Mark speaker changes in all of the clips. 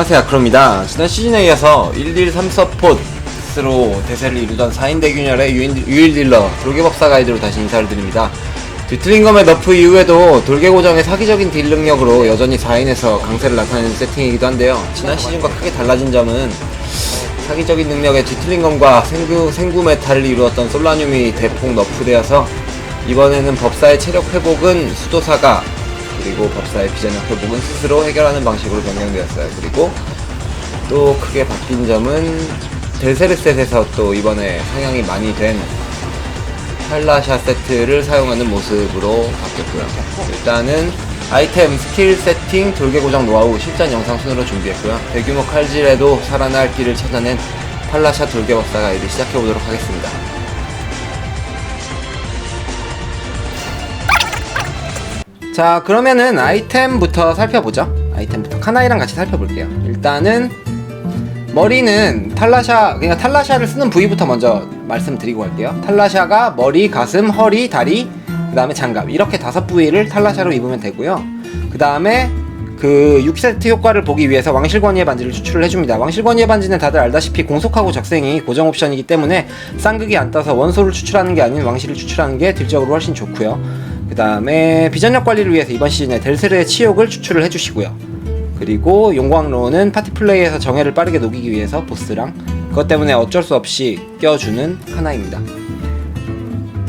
Speaker 1: 안녕하세요. 아크로입니다. 지난 시즌에 이어서 1딜 3서폿으로 대세를 이루던 4인 대균열의 유일 딜러 돌개법사 가이드로 다시 인사를 드립니다. 뒤틀링검의 너프 이후에도 돌개고정의 사기적인 딜 능력으로 여전히 4인에서 강세를 나타내는 세팅이기도 한데요. 지난 시즌과 크게 달라진 점은 사기적인 능력의 뒤틀링검과 생구, 생구 메탈을 이루었던 솔라늄이 대폭 너프되어서 이번에는 법사의 체력 회복은 수도사가 그리고 법사의 비전력 회복은 스스로 해결하는 방식으로 변경되었어요. 그리고 또 크게 바뀐 점은 델세르셋에서 또 이번에 상향이 많이 된 팔라샤 세트를 사용하는 모습으로 바뀌었고요. 일단은 아이템, 스킬 세팅, 돌개 고정 노하우 실전 영상 순으로 준비했고요. 대규모 칼질에도 살아날 길을 찾아낸 팔라샤 돌개 법사 가이드 시작해보도록 하겠습니다. 자 그러면은 아이템부터 살펴보죠. 아이템부터 카나이랑 같이 살펴볼게요. 일단은 머리는 탈라샤 그러니까 탈라샤를 쓰는 부위부터 먼저 말씀드리고 갈게요. 탈라샤가 머리, 가슴, 허리, 다리 그 다음에 장갑. 이렇게 다섯 부위를 탈라샤로 입으면 되고요. 그 다음에 그 6세트 효과를 보기 위해서 왕실권위의 반지를 추출을 해줍니다. 왕실권위의 반지는 다들 알다시피 공속하고 적생이 고정 옵션이기 때문에 쌍극이 안 떠서 원소를 추출하는 게 아닌 왕실을 추출하는 게 딜적으로 훨씬 좋고요. 그 다음에 비전력 관리를 위해서 이번 시즌에 델세르의 치욕을 추출을 해주시고요. 그리고 용광로는 파티 플레이에서 정해를 빠르게 녹이기 위해서 보스랑 그것 때문에 어쩔 수 없이 껴주는 하나입니다.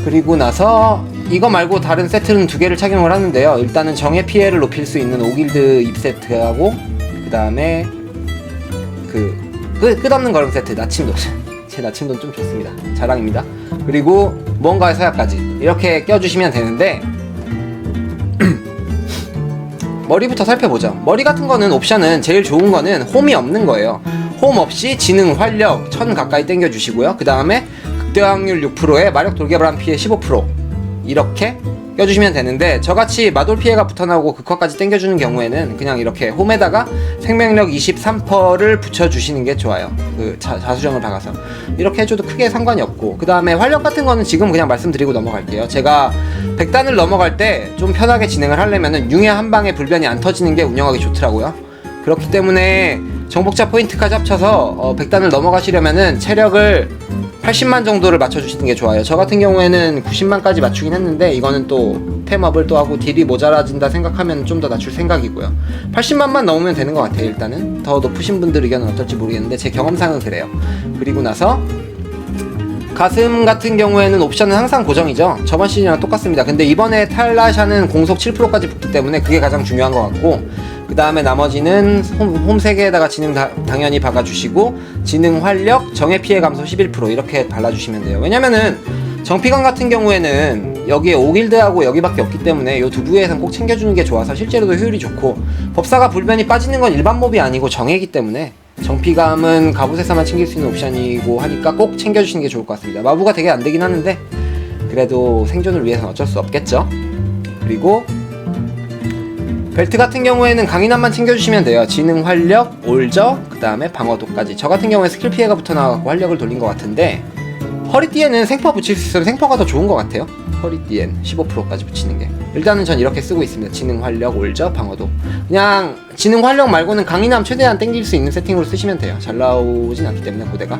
Speaker 1: 그리고 나서 이거 말고 다른 세트는 두 개를 착용을 하는데요. 일단은 정의 피해를 높일 수 있는 오길드 입 세트하고 그 다음에 그 끝, 끝없는 걸음 세트 나침돈 제 나침돈 좀 좋습니다. 자랑입니다. 그리고 무언가의 서약까지 이렇게 껴주시면 되는데 머리부터 살펴보죠. 머리 같은 거는 옵션은 제일 좋은 거는 홈이 없는 거예요. 홈 없이 지능, 활력, 천 가까이 땡겨주시고요. 그 다음에 극대 확률 6%에 마력 돌개불안 피해 15% 이렇게 껴주시면 되는데 저같이 마돌 피해가 붙어나오고 극화까지 땡겨주는 경우에는 그냥 이렇게 홈에다가 생명력 23%를 붙여주시는 게 좋아요. 그 자, 자수정을 박아서 이렇게 해줘도 크게 상관이 없고 그 다음에 활력 같은 거는 지금 그냥 말씀드리고 넘어갈게요. 제가 100단을 넘어갈 때 좀 편하게 진행을 하려면은 융의 한 방에 불변이 안 터지는 게 운영하기 좋더라고요. 그렇기 때문에 정복자 포인트까지 합쳐서 어, 100단을 넘어가시려면은 체력을 80만 정도를 맞춰주시는 게 좋아요. 저 같은 경우에는 90만까지 맞추긴 했는데 이거는 또 템업을 또 하고 딜이 모자라진다 생각하면 좀 더 낮출 생각이고요. 80만만 넘으면 되는 것 같아요. 일단은 더 높으신 분들 의견은 어떨지 모르겠는데 제 경험상은 그래요. 그리고 나서 가슴 같은 경우에는 옵션은 항상 고정이죠. 저번 시즌이랑 똑같습니다. 근데 이번에 탈라샤는 공속 7%까지 붙기 때문에 그게 가장 중요한 것 같고 그 다음에 나머지는 홈, 홈 3개에다가 지능 다, 당연히 박아주시고 지능 활력 정해 피해 감소 11% 이렇게 발라주시면 돼요. 왜냐면은 정피관 같은 경우에는 여기에 오길드하고 여기밖에 없기 때문에 이 두 부위에선 꼭 챙겨주는 게 좋아서 실제로도 효율이 좋고 법사가 불변이 빠지는 건 일반 몹이 아니고 정해이기 때문에 정피감은 갑옷에서만 챙길 수 있는 옵션이고 하니까 꼭 챙겨주시는 게 좋을 것 같습니다. 마부가 되게 안 되긴 하는데 그래도 생존을 위해서는 어쩔 수 없겠죠. 그리고 벨트 같은 경우에는 강인함만 챙겨주시면 돼요. 지능, 활력, 올저, 그 다음에 방어도까지. 저 같은 경우에 스킬 피해가 붙어 나와갖고 활력을 돌린 것 같은데 허리띠에는 생퍼 붙일 수 있어서 생퍼가 더 좋은 것 같아요. 허리띠엔 15%까지 붙이는 게. 일단은 전 이렇게 쓰고 있습니다. 지능, 활력, 올저, 방어도. 그냥 지능, 활력 말고는 강인함 최대한 땡길 수 있는 세팅으로 쓰시면 돼요. 잘 나오진 않기 때문에 고대가.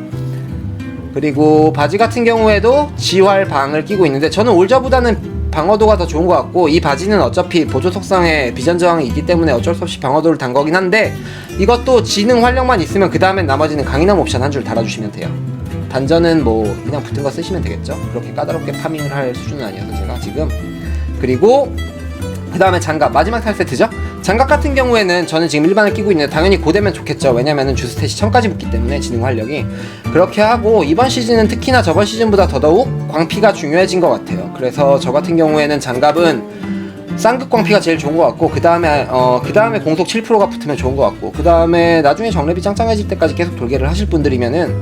Speaker 1: 그리고 바지 같은 경우에도 지활 방을 끼고 있는데 저는 올저보다는 방어도가 더 좋은 것 같고 이 바지는 어차피 보조 속성에 비전 저항이 있기 때문에 어쩔 수 없이 방어도를 단 거긴 한데 이것도 지능 활력만 있으면 그 다음엔 나머지는 강인함 옵션 한 줄 달아주시면 돼요. 단전은 뭐 그냥 붙은 거 쓰시면 되겠죠. 그렇게 까다롭게 파밍을 할 수준은 아니어서 제가 지금 그리고 그 다음에 장갑 마지막 탈 세트죠. 장갑 같은 경우에는 저는 지금 일반을 끼고 있는데 당연히 고되면 좋겠죠. 왜냐면은 주스탯이 1000까지 붙기 때문에 지능 활력이 그렇게 하고 이번 시즌은 특히나 저번 시즌보다 더더욱 광피가 중요해진 것 같아요. 그래서 저 같은 경우에는 장갑은 쌍극 광피가 제일 좋은 것 같고 그 다음에 어 그 다음에 공속 7%가 붙으면 좋은 것 같고 그 다음에 나중에 정렙이 짱짱해질 때까지 계속 돌개를 하실 분들이면은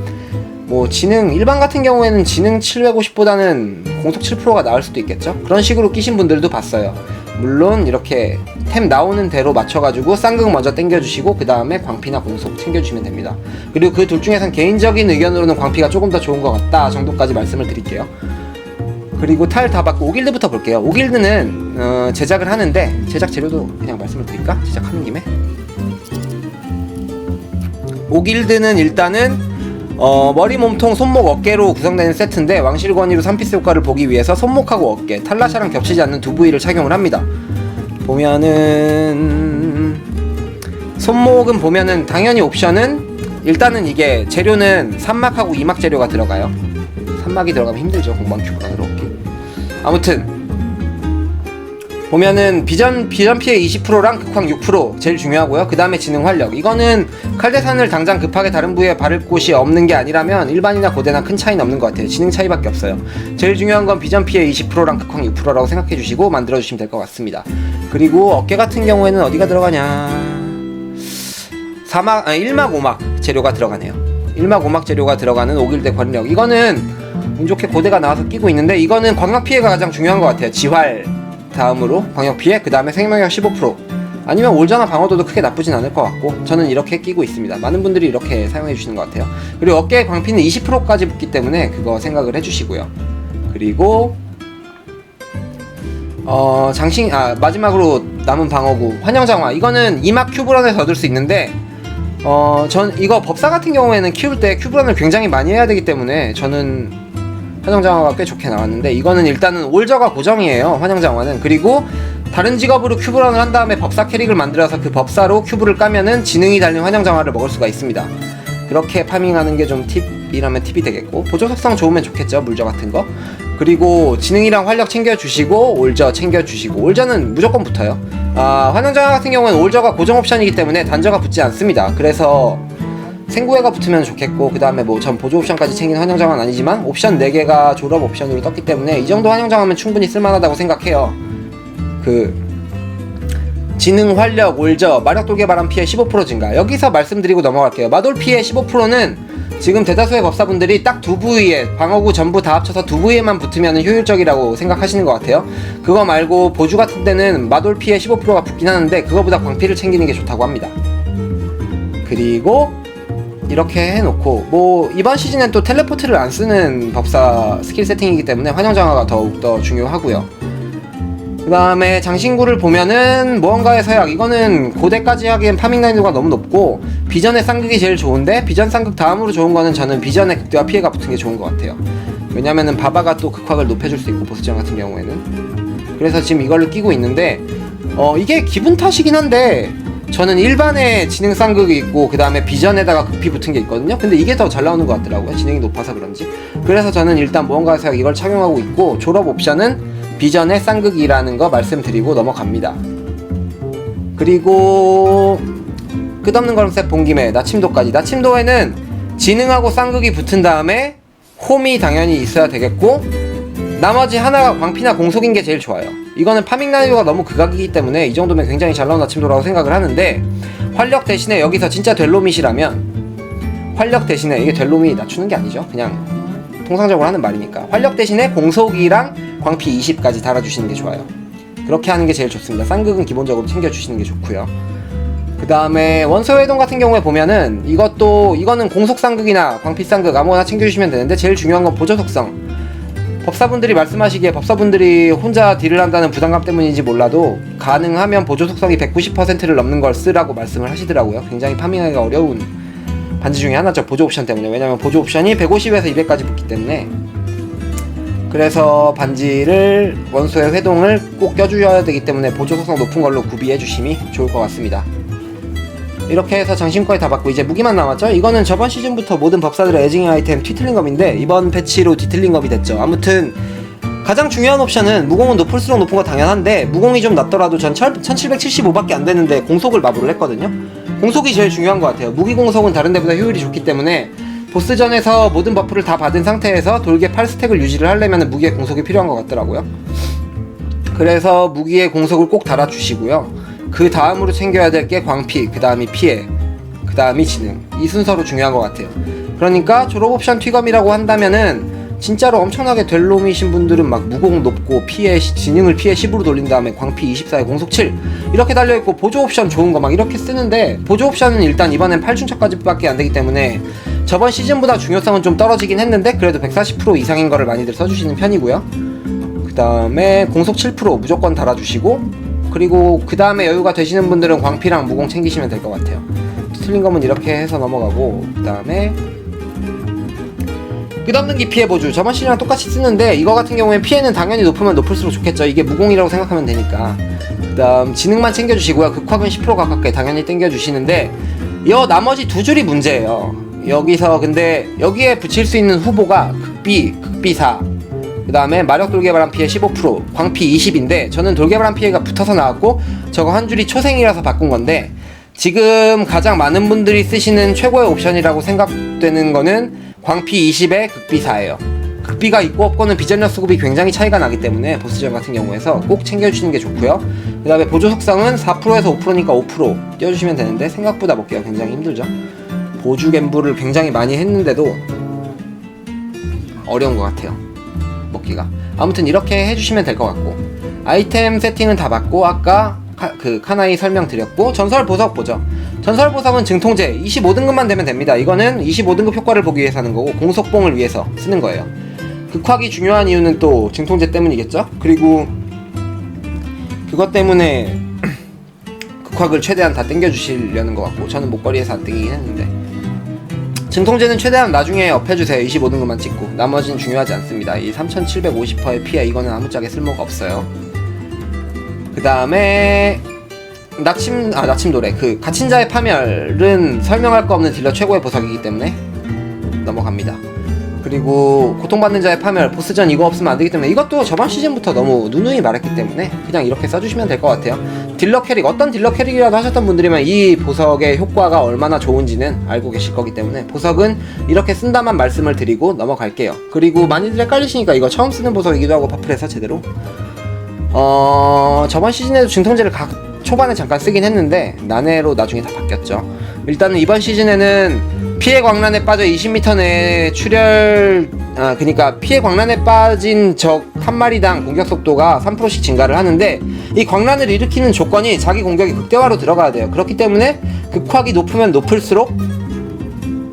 Speaker 1: 뭐 지능 일반 같은 경우에는 지능 750보다는 공속 7%가 나을 수도 있겠죠. 그런 식으로 끼신 분들도 봤어요. 물론 이렇게 템 나오는 대로 맞춰가지고 쌍극 먼저 땡겨주시고 그 다음에 광피나 공속 챙겨주시면 됩니다. 그리고 그 둘 중에선 개인적인 의견으로는 광피가 조금 더 좋은 것 같다 정도까지 말씀을 드릴게요. 그리고 탈 다 받고 오길드부터 볼게요. 오길드는 어, 제작을 하는데 제작 재료도 그냥 말씀을 드릴까? 제작하는 김에 오길드는 일단은 어, 머리, 몸통, 손목, 어깨로 구성되는 세트인데 왕실권위로 3피스 효과를 보기 위해서 손목하고 어깨, 탈라샤랑 겹치지 않는 두 부위를 착용을 합니다. 보면은 손목은 보면은 당연히 옵션은 일단은 이게 재료는 산막하고 이막 재료가 들어가요. 산막이 들어가면 힘들죠 공방 큐브가 들어오기. 아무튼 보면은 비전 비전 피해 20%랑 극황 6% 제일 중요하고요. 그 다음에 지능 활력. 이거는 칼대산을 당장 급하게 다른 부위에 바를 곳이 없는 게 아니라면 일반이나 고대나 큰 차이는 없는 것 같아요. 지능 차이밖에 없어요. 제일 중요한 건 비전 피해 20%랑 극황 6%라고 생각해 주시고 만들어 주시면 될 것 같습니다. 그리고 어깨 같은 경우에는 어디가 들어가냐? 사막 아 1막 5막 재료가 들어가네요. 1막 5막 재료가 들어가는 오길대 권력. 이거는 운 좋게 고대가 나와서 끼고 있는데 이거는 광역 피해가 가장 중요한 것 같아요. 지활 다음으로 광역 피해, 그 다음에 생명력 15%. 아니면 올자나 방어도도 크게 나쁘진 않을 것 같고 저는 이렇게 끼고 있습니다. 많은 분들이 이렇게 사용해 주시는 것 같아요. 그리고 어깨 광피는 20%까지 붙기 때문에 그거 생각을 해주시고요. 그리고 어 장신 아 마지막으로 남은 방어구 환영장화 이거는 이막 큐브런에서 얻을 수 있는데 어 전 이거 법사 같은 경우에는 키울 때 큐브런을 굉장히 많이 해야 되기 때문에 저는 환영장화가 꽤 좋게 나왔는데 이거는 일단은 올저가 고정이에요 환영장화는. 그리고 다른 직업으로 큐브런을 한 다음에 법사 캐릭을 만들어서 그 법사로 큐브를 까면은 지능이 달린 환영장화를 먹을 수가 있습니다. 그렇게 파밍하는 게 좀 팁이라면 팁이 되겠고 보조 속성 좋으면 좋겠죠 물저 같은 거. 그리고 지능이랑 활력 챙겨주시고 올저 챙겨주시고 올저는 무조건 붙어요. 아 환영장화 같은 경우는 올저가 고정 옵션이기 때문에 단저가 붙지 않습니다. 그래서 생구해가 붙으면 좋겠고 그 다음에 뭐 전 보조 옵션까지 챙긴 환영장화는 아니지만 옵션 4개가 졸업 옵션으로 떴기 때문에 이 정도 환영장화면 충분히 쓸만하다고 생각해요. 그 지능 활력 올저 마력 돌개 바람 피해 15% 증가. 여기서 말씀드리고 넘어갈게요. 마돌 피해 15%는 지금 대다수의 법사분들이 딱 두 부위에 방어구 전부 다 합쳐서 두 부위에만 붙으면 효율적이라고 생각하시는 것 같아요. 그거 말고 보조 같은 데는 마돌 피해 15%가 붙긴 하는데 그거보다 광피를 챙기는 게 좋다고 합니다. 그리고 이렇게 해놓고 뭐 이번 시즌엔 또 텔레포트를 안 쓰는 법사 스킬 세팅이기 때문에 환영장화가 더욱더 중요하고요. 그 다음에 장신구를 보면은 무언가의 서약. 이거는 고대까지 하기엔 파밍 난이도가 너무 높고 비전의 쌍극이 제일 좋은데 비전 쌍극 다음으로 좋은 거는 저는 비전의 극대화 피해가 붙은 게 좋은 것 같아요. 왜냐면은 바바가 또 극확을 높여줄 수 있고 보스전 같은 경우에는. 그래서 지금 이걸로 끼고 있는데 어 이게 기분 탓이긴 한데 저는 일반의 지능 쌍극이 있고 그 다음에 비전에다가 극피 붙은 게 있거든요 근데 이게 더 잘 나오는 것 같더라고요 지능이 높아서 그런지 그래서 저는 일단 무언가의 서약 이걸 착용하고 있고 졸업 옵션은 비전의 쌍극이라는 거 말씀드리고 넘어갑니다. 그리고 끝없는 걸음셋 본 김에 나침도까지. 나침도에는 지능하고 쌍극이 붙은 다음에 홈이 당연히 있어야 되겠고 나머지 하나가 광피나 공속인 게 제일 좋아요. 이거는 파밍 난이도가 너무 극악이기 때문에 이 정도면 굉장히 잘 나온 나침도라고 생각을 하는데 활력 대신에 여기서 진짜 델로밋이라면 활력 대신에 이게 델로밋 낮추는 게 아니죠. 그냥 통상적으로 하는 말이니까. 활력 대신에 공속이랑 광피 20까지 달아주시는 게 좋아요. 그렇게 하는 게 제일 좋습니다. 쌍극은 기본적으로 챙겨주시는 게 좋고요. 그 다음에 원소회동 같은 경우에 보면은 이것도 이거는 공속 쌍극이나 광피 쌍극 아무거나 챙겨주시면 되는데 제일 중요한 건 보조 속성 법사분들이 말씀하시기에 법사분들이 혼자 딜을 한다는 부담감 때문인지 몰라도 가능하면 보조 속성이 190%를 넘는 걸 쓰라고 말씀을 하시더라고요. 굉장히 파밍하기가 어려운 반지 중에 하나죠. 보조 옵션 때문에. 왜냐면 보조 옵션이 150에서 200까지 붙기 때문에. 그래서 반지를 원소의 회동을 꼭 껴주셔야 되기 때문에 보조 속성 높은 걸로 구비해 주심이 좋을 것 같습니다 이렇게 해서 장신거에 다 받고 이제 무기만 남았죠? 이거는 저번 시즌부터 모든 법사들의 애증의 아이템 뒤틀링검인데 이번 패치로 뒤틀링검이 됐죠. 아무튼 가장 중요한 옵션은 무공은 높을수록 높은 거 당연한데 무공이 좀 낮더라도 전 1775밖에 안 되는데 공속을 마부를 했거든요. 공속이 제일 중요한 것 같아요. 무기 공속은 다른 데보다 효율이 좋기 때문에 보스전에서 모든 버프를 다 받은 상태에서 돌개 8스택을 유지를 하려면 무기의 공속이 필요한 것 같더라고요. 그래서 무기의 공속을 꼭 달아주시고요 그 다음으로 챙겨야 될 게 광피 그 다음이 피해 그 다음이 지능. 이 순서로 중요한 것 같아요. 그러니까 졸업 옵션 튀검이라고 한다면은 진짜로 엄청나게 될 놈이신 분들은 막 무공 높고 피해 지능을 피해 10으로 돌린 다음에 광피 24에 공속 7 이렇게 달려 있고 보조 옵션 좋은 거 막 이렇게 쓰는데 보조 옵션은 일단 이번엔 8중차까지 밖에 안 되기 때문에 저번 시즌보다 중요성은 좀 떨어지긴 했는데 그래도 140% 이상인 거를 많이들 써주시는 편이고요. 그 다음에 공속 7% 무조건 달아주시고 그리고 그 다음에 여유가 되시는 분들은 광피랑 무공 챙기시면 될 것 같아요. 틀린 거면 이렇게 해서 넘어가고 그 다음에 끝없는 기 피해 보주 저번 시즌이랑 똑같이 쓰는데 이거 같은 경우에 피해는 당연히 높으면 높을수록 좋겠죠. 이게 무공이라고 생각하면 되니까. 그 다음 지능만 챙겨주시고요. 극확은 10% 가깝게 당연히 땡겨주시는데 이 나머지 두 줄이 문제예요. 여기서 근데 여기에 붙일 수 있는 후보가 극비, 극비사 그 다음에 마력 돌개바람 피해 15% 광피 20인데 저는 돌개바람 피해가 붙어서 나왔고 저거 한 줄이 초생이라서 바꾼 건데 지금 가장 많은 분들이 쓰시는 최고의 옵션이라고 생각되는 거는 광피 20에 극비 4예요. 극비가 있고 없고는 비전력 수급이 굉장히 차이가 나기 때문에 보스전 같은 경우에서 꼭 챙겨주시는 게 좋고요. 그 다음에 보조 속성은 4%에서 5%니까 5% 띄워주시면 되는데 생각보다 먹기가 굉장히 힘들죠. 보조 갬블을 굉장히 많이 했는데도 어려운 것 같아요. 먹기가. 아무튼 이렇게 해주시면 될 것 같고 아이템 세팅은 다 받고 아까 카, 그 카나이 설명드렸고 전설 보석 보죠. 전설 보석은 증통제 25등급만 되면 됩니다. 이거는 25등급 효과를 보기 위해서 하는 거고 공속봉을 위해서 쓰는 거예요. 극확이 중요한 이유는 또 증통제 때문이겠죠. 그리고 그것 때문에 극확을 최대한 다 땡겨주시려는 것 같고 저는 목걸이에서 안 땡기긴 했는데 증통제는 최대한 나중에 업해주세요. 25등급만 찍고. 나머지는 중요하지 않습니다. 이 3750%의 피해 이거는 아무짝에 쓸모가 없어요. 그 다음에 나침 아 나침 노래. 그 갇힌 자의 파멸은 설명할 거 없는 딜러 최고의 보석이기 때문에 넘어갑니다 그리고 고통받는 자의 파멸 보스전 이거 없으면 안 되기 때문에 이것도 저번 시즌부터 너무 누누이 말했기 때문에 그냥 이렇게 써주시면 될 것 같아요. 딜러 캐릭 어떤 딜러 캐릭이라도 하셨던 분들이면 이 보석의 효과가 얼마나 좋은지는 알고 계실 거기 때문에 보석은 이렇게 쓴다만 말씀을 드리고 넘어갈게요. 그리고 많이들 헷갈리시니까 이거 처음 쓰는 보석이기도 하고 파플에서 제대로. 어 저번 시즌에도 중통제를 각 초반에 잠깐 쓰긴 했는데 난해로 나중에 다 바뀌었죠. 일단은 이번 시즌에는 피해 광란에 빠져 20m 내에 출혈 아 그니까 피해 광란에 빠진 적 한 마리당 공격 속도가 3%씩 증가를 하는데 이 광란을 일으키는 조건이 자기 공격이 극대화로 들어가야 돼요. 그렇기 때문에 극확이 높으면 높을수록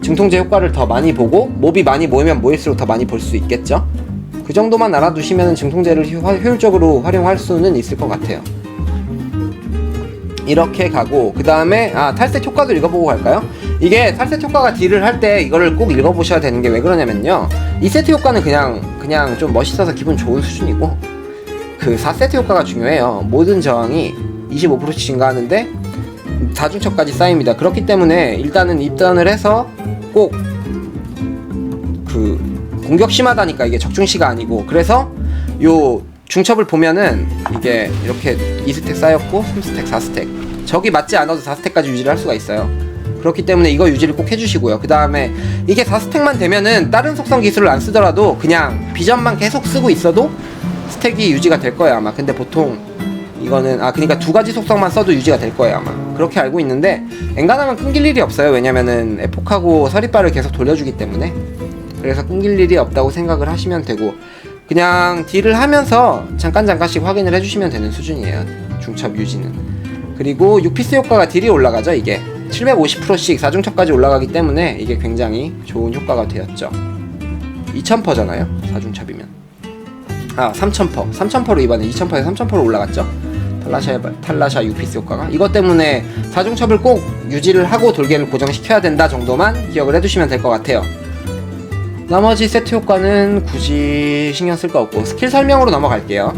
Speaker 1: 증통제 효과를 더 많이 보고 몹이 많이 모이면 모일수록 더 많이 볼 수 있겠죠. 그 정도만 알아두시면 증통제를 효- 효율적으로 활용할 수는 있을 것 같아요. 이렇게 가고 그 다음에 아 탈색 효과도 읽어보고 갈까요? 이게 탈색 효과가 딜을 할 때 이거를 꼭 읽어보셔야 되는 게 왜 그러냐면요. 이 세트 효과는 그냥 그냥 좀 멋있어서 기분 좋은 수준이고 그 4세트 효과가 중요해요. 모든 저항이 25%씩 증가하는데 4중첩까지 쌓입니다. 그렇기 때문에 일단은 입단을 해서 꼭 그 공격 심하다니까 이게 적중시가 아니고. 그래서 요 중첩을 보면은 이게 이렇게 2스택 쌓였고 3스택 4스택. 적이 맞지 않아도 4스택까지 유지를 할 수가 있어요. 그렇기 때문에 이거 유지를 꼭 해주시고요. 그 다음에 이게 4스택만 되면은 다른 속성 기술을 안 쓰더라도 그냥 비전만 계속 쓰고 있어도 스택이 유지가 될 거예요 아마. 근데 보통 이거는 아 그러니까 두 가지 속성만 써도 유지가 될 거예요 아마. 그렇게 알고 있는데 엔간하면 끊길 일이 없어요. 왜냐면은 에폭하고 서리바를 계속 돌려주기 때문에. 그래서 끊길 일이 없다고 생각을 하시면 되고 그냥 딜을 하면서 잠깐 잠깐씩 확인을 해주시면 되는 수준이에요. 중첩 유지는. 그리고 6피스 효과가 딜이 올라가죠 이게. 750%씩 4중첩까지 올라가기 때문에 이게 굉장히 좋은 효과가 되었죠. 2000%잖아요 4중첩이면. 아 3000%, 3000%로 이번에 2000%에 3000%로 올라갔죠. 탈라샤 탈라샤 6피스 효과가. 이것 때문에 4중첩을 꼭 유지를 하고 돌개를 고정시켜야 된다 정도만 기억을 해두시면 될 것 같아요 나머지 세트 효과는 굳이 신경 쓸 거 없고 스킬 설명으로 넘어갈게요.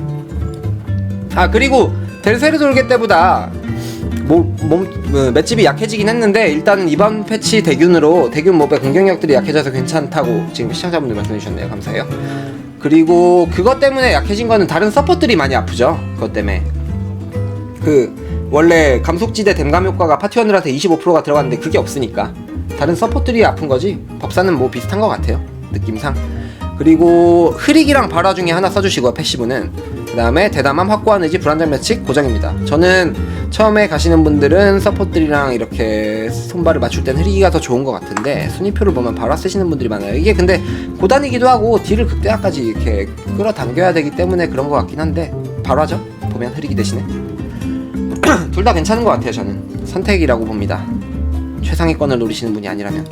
Speaker 1: 아 그리고 델세르 돌개 때보다 몸, 몸 그, 맷집이 약해지긴 했는데 일단은 이번 패치 대균으로 대균 몹의 공격력들이 약해져서 괜찮다고 지금 시청자분들 말씀해 주셨네요. 감사해요. 그리고 그것 때문에 약해진 거는 다른 서포트들이 많이 아프죠. 그것 때문에 그 원래 감속지대 댐감 효과가 파티원들한테 25%가 들어갔는데 그게 없으니까 다른 서포트들이 아픈 거지 법사는 뭐 비슷한 것 같아요 느낌상. 그리고 흐릭이랑 발화 중에 하나 써주시고요 패시브는. 그 다음에 대담함 확고한 의지 불안정 매칙 고정입니다. 저는 처음에 가시는 분들은 서포트들이랑 이렇게 손발을 맞출 땐 흐리기가 더 좋은 것 같은데 순위표를 보면 발화 쓰시는 분들이 많아요. 이게 근데 고단이기도 하고 딜을 극대화까지 이렇게 끌어당겨야 되기 때문에 그런 것 같긴 한데 발화죠? 보면 흐리기 대신에 둘 다 괜찮은 것 같아요 저는. 선택이라고 봅니다. 최상위권을 노리시는 분이 아니라면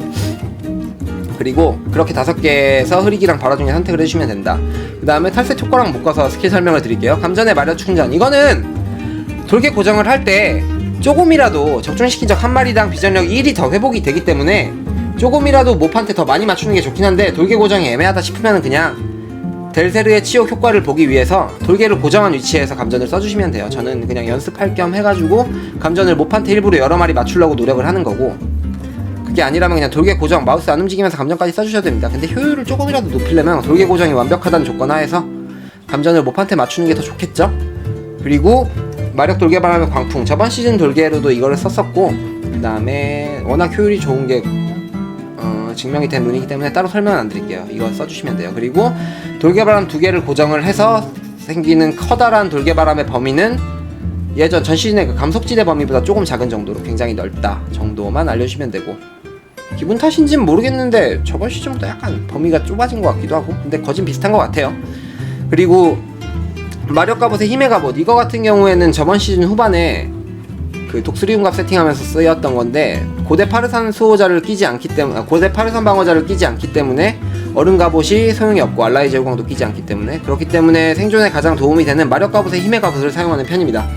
Speaker 1: 그리고 그렇게 다섯 개에서 흐리기랑 발화 중에 선택을 해주시면 된다. 그 다음에 탈색 효과랑 묶어서 스킬 설명을 드릴게요. 감전의 마력 충전. 이거는 돌개 고정을 할 때 조금이라도 적중시킨 적 한 마리당 비전력 1이 더 회복이 되기 때문에 조금이라도 모판테 더 많이 맞추는 게 좋긴 한데 돌개 고정이 애매하다 싶으면 그냥 델세르의 치욕 효과를 보기 위해서 돌개를 고정한 위치에서 감전을 써주시면 돼요. 저는 그냥 연습할 겸 해가지고 감전을 모판테 일부러 여러 마리 맞추려고 노력을 하는 거고. 그 게 아니라면 그냥 돌개 고정 마우스 안 움직이면서 감전까지 써주셔도 됩니다. 근데 효율을 조금이라도 높이려면 돌개 고정이 완벽하다는 조건 하에서 감전을 모판테 맞추는 게 더 좋겠죠? 그리고 마력 돌개 바람의 광풍 저번 시즌 돌개로도 이거를 썼었고 그 다음에 워낙 효율이 좋은 게 어, 증명이 된 룬이기 때문에 따로 설명 안 드릴게요. 이거 써주시면 돼요. 그리고 돌개바람 두 개를 고정을 해서 생기는 커다란 돌개바람의 범위는 예전 전 시즌의 그 감속지대 범위보다 조금 작은 정도로 굉장히 넓다 정도만 알려주시면 되고 기분 탓인지는 모르겠는데 저번 시즌보다 약간 범위가 좁아진 것 같기도 하고 근데 거진 비슷한 것 같아요. 그리고 마력 갑옷의 힘의 갑옷 이거 같은 경우에는 저번 시즌 후반에 그 독수리움갑 세팅하면서 쓰였던 건데 고대 파르산 수호자를 끼지 않기 때문에 고대 파르산 방어자를 끼지 않기 때문에 얼음 갑옷이 소용이 없고 알라이 제후광도 끼지 않기 때문에 그렇기 때문에 생존에 가장 도움이 되는 마력 갑옷의 힘의 갑옷을 사용하는 편입니다.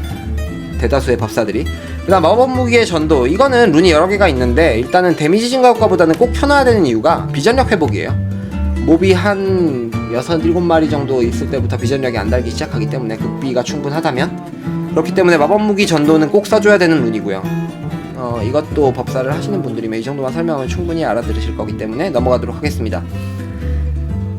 Speaker 1: 대다수의 법사들이 그 다음 마법 무기의 전도 이거는 룬이 여러 개가 있는데 일단은 데미지 증가 효과보다는 꼭 켜놔야 되는 이유가 비전력 회복이에요. 몹이 한 6, 7마리 정도 있을 때부터 비전력이 안 달기 시작하기 때문에 극비가 충분하다면 그렇기 때문에 마법 무기 전도는 꼭 써줘야 되는 룬이고요. 어, 이것도 법사를 하시는 분들이면 이 정도만 설명하면 충분히 알아들으실 거기 때문에 넘어가도록 하겠습니다.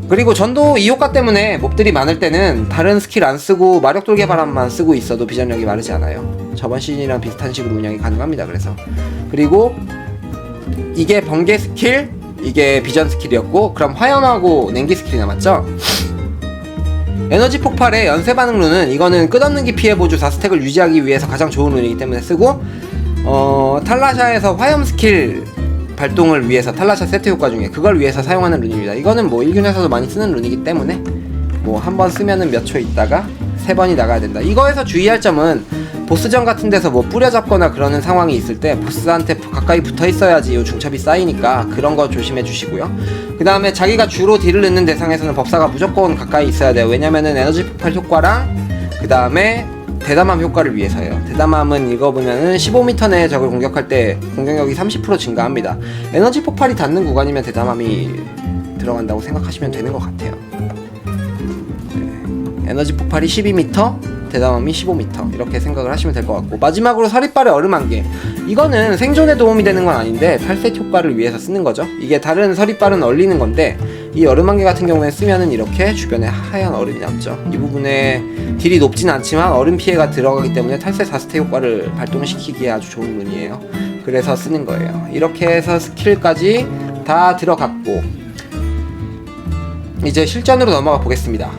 Speaker 1: 그리고 전도 이 효과 때문에 몹들이 많을 때는 다른 스킬 안 쓰고 마력 돌개 바람만 쓰고 있어도 비전력이 마르지 않아요. 저번 시즌이랑 비슷한 식으로 운영이 가능합니다. 그래서 그리고 이게 번개 스킬, 이게 비전 스킬이었고 그럼 화염하고 냉기 스킬이 남았죠. 에너지 폭발의 연쇄 반응 룬은 이거는 끝없는 기 피해 보조 4스택을 유지하기 위해서 가장 좋은 룬이기 때문에 쓰고 어 탈라샤에서 화염 스킬 발동을 위해서 탈라샤 세트 효과 중에 그걸 위해서 사용하는 룬입니다. 이거는 뭐 일균에서도 많이 쓰는 룬이기 때문에 뭐 한 번 쓰면은 몇 초 있다가 세 번이 나가야 된다. 이거에서 주의할 점은 보스전 같은 데서 뭐 뿌려잡거나 그러는 상황이 있을 때 보스한테 가까이 붙어 있어야지 요 중첩이 쌓이니까 그런 거 조심해 주시고요. 그 다음에 자기가 주로 딜을 넣는 대상에서는 법사가 무조건 가까이 있어야 돼요. 왜냐면은 에너지 폭발 효과랑 그 다음에 대담함 효과를 위해서예요. 대담함은 이거 보면은 15m 내에 적을 공격할 때 공격력이 30% 증가합니다. 에너지 폭발이 닿는 구간이면 대담함이 들어간다고 생각하시면 되는 것 같아요. 네. 에너지 폭발이 12m, 대담함이 15m 이렇게 생각을 하시면 될 것 같고 마지막으로 서리빨의 얼음 안개 이거는 생존에 도움이 되는 건 아닌데 탈색 효과를 위해서 쓰는 거죠. 이게 다른 서리빨은 얼리는 건데 이 얼음 안개 같은 경우에 쓰면은 이렇게 주변에 하얀 얼음이 남죠. 이 부분에 딜이 높진 않지만 얼음 피해가 들어가기 때문에 탈색 4스택 효과를 발동시키기에 아주 좋은 룬이에요. 그래서 쓰는 거예요. 이렇게 해서 스킬까지 다 들어갔고 이제 실전으로 넘어가 보겠습니다.